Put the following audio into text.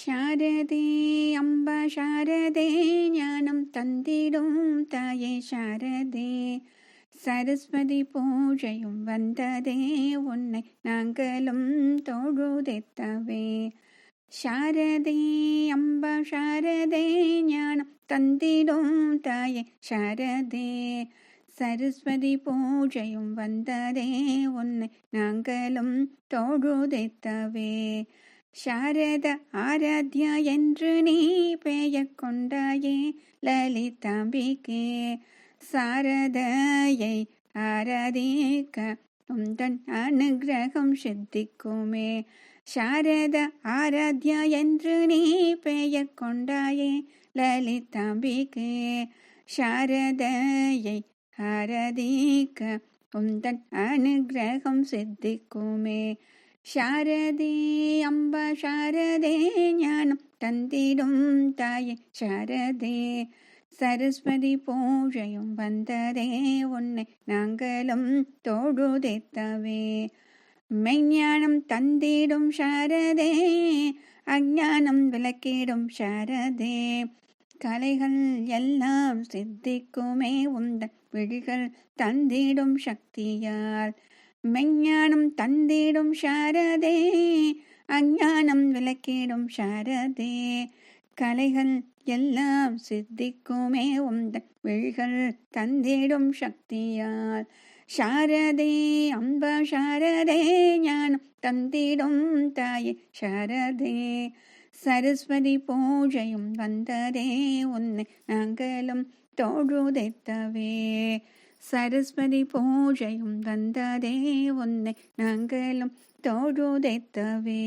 சாரதே அம்பா சாரதே ஞானம் தந்திடும் தாயே சாரதே சரஸ்வதி பூஜையும் வந்ததே உன்னை நாங்களும் தொழுதெத்தவே சாரதே அம்ப சாரதே ஞானம் தந்திடும் தாயே சாரதே சரஸ்வதி பூஜையும் வந்ததே உன்னை நாங்களும் தொழுதெத்தவே சாரத ஆராத்யா என்று நீ பெய கொண்டாயே லலிதாம்பிகே சாரதையை ஆராதிக்க உந்தன் அனுகிரகம் சித்திக்குமே. சாரத ஆராத்யா என்று நீ பெய கொண்டாயே லலிதாம்பிகே சாரதையை ஆராதிக்க உந்தன் அனுகிரகம் சித்திக்குமே. சாரதே அம்பா சாரதே ஞானம் தந்திடும் தாயே சாரதே சரஸ்வதி பூஜையும் வந்ததே உன்னை நாங்களும் தொழுதெத்தவே மெஞ்ஞானம் தந்திடும் சாரதே அஞ்ஞானம் விளக்கிடும் சாரதே கலைகள் எல்லாம் சித்திக்குமே உந்தன் விழிகள் தந்திடும் சக்தியால் மெஞ்ஞானம் தந்திடும் சாரதே அஞ்ஞானம் விளக்கிடும் சாரதே. கலைகள் எல்லாம் சித்திக்குமே உந்தன் விழிகள் தந்திடும் சக்தியால். சாரதே அம்ப சாரதே ஞானம் தந்திடும் தாயே சாரதே. சரஸ்வதி பூஜையும் வந்ததே உன்னை நாங்களும் தோழுதைத்தவே. சரஸ்வதி பூஜையும் வந்ததே உன்னை நாங்களும் தொழுதெத்தவே.